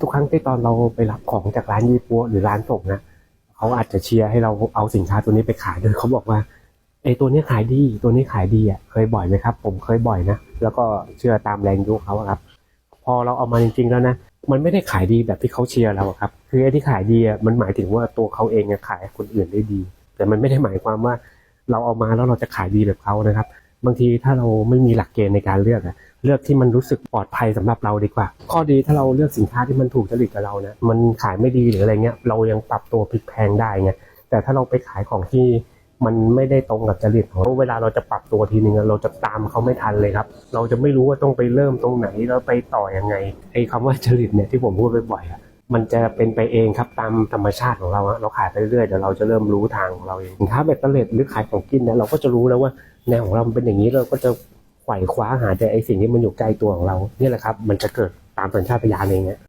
ทุกครั้งที่ตอนเราไปรับของจากร้านยี่ปัวหรือร้านส่งนะเขาอาจจะเชียร์ให้เราเอาสินค้าตัวนี้ไปขายโดยเขาบอกว่าไอ้ตัวนี้ขายดี ตัวนี้ขายดีอะเคยบ่อยไหมครับ ผมเคยบ่อยนะแล้วก็เชื่อตามแรงยุเขาครับ พอเราเอามาจริงๆแล้วนะมันไม่ได้ขายดีแบบที่เขาเชียร์เราครับ คือไอ้ที่ขายดีอะมันหมายถึงว่าตัวเขาเองขายให้คนอื่นได้ดี แต่มันไม่ได้หมายความว่าเราเอามาแล้วเราจะขายดีแบบเขานะครับ บางทีถ้าเราไม่มีหลักเกณฑ์ในการเลือกอะเลือกที่มันรู้สึกปลอดภัยสำหรับเราดีกว่า ข้อดีถ้าเราเลือกสินค้าที่มันถูกจริตกับเรานะมันขายไม่ดีหรืออะไรเงี้ยเรายังปรับตัวพลิกแพงได้ไงแต่ถ้าเราไปขายของที่มันไม่ได้ตรงกับจริตของเราเวลาเราจะปรับตัวทีนึงเราจะตามเขาไม่ทันเลยครับ เราจะไม่รู้ว่าต้องไปเริ่มตรงไหนแล้วไปต่อยังไงไอ้คำว่าจริตเนี่ยที่ผมพูดบ่อยๆ มันจะเป็นไปเองครับตามธรรมชาติของเราอะเราขายไปเรื่อยเดี๋ยวเราจะเริ่มรู้ทางของเราเองสินค้าเบ็ดเตล็ดหรือขายของกินนะเราก็จะรู้แล้วว่าแนวของเรามันเป็นอย่างนี้เราก็จะไขว่คว้าหาแต่ไอสิ่งที่มันอยู่ใกล้ตัวของเราเนี่ยแหละครับ มันจะเกิดตามสัญชาตญาณเองเนี่ย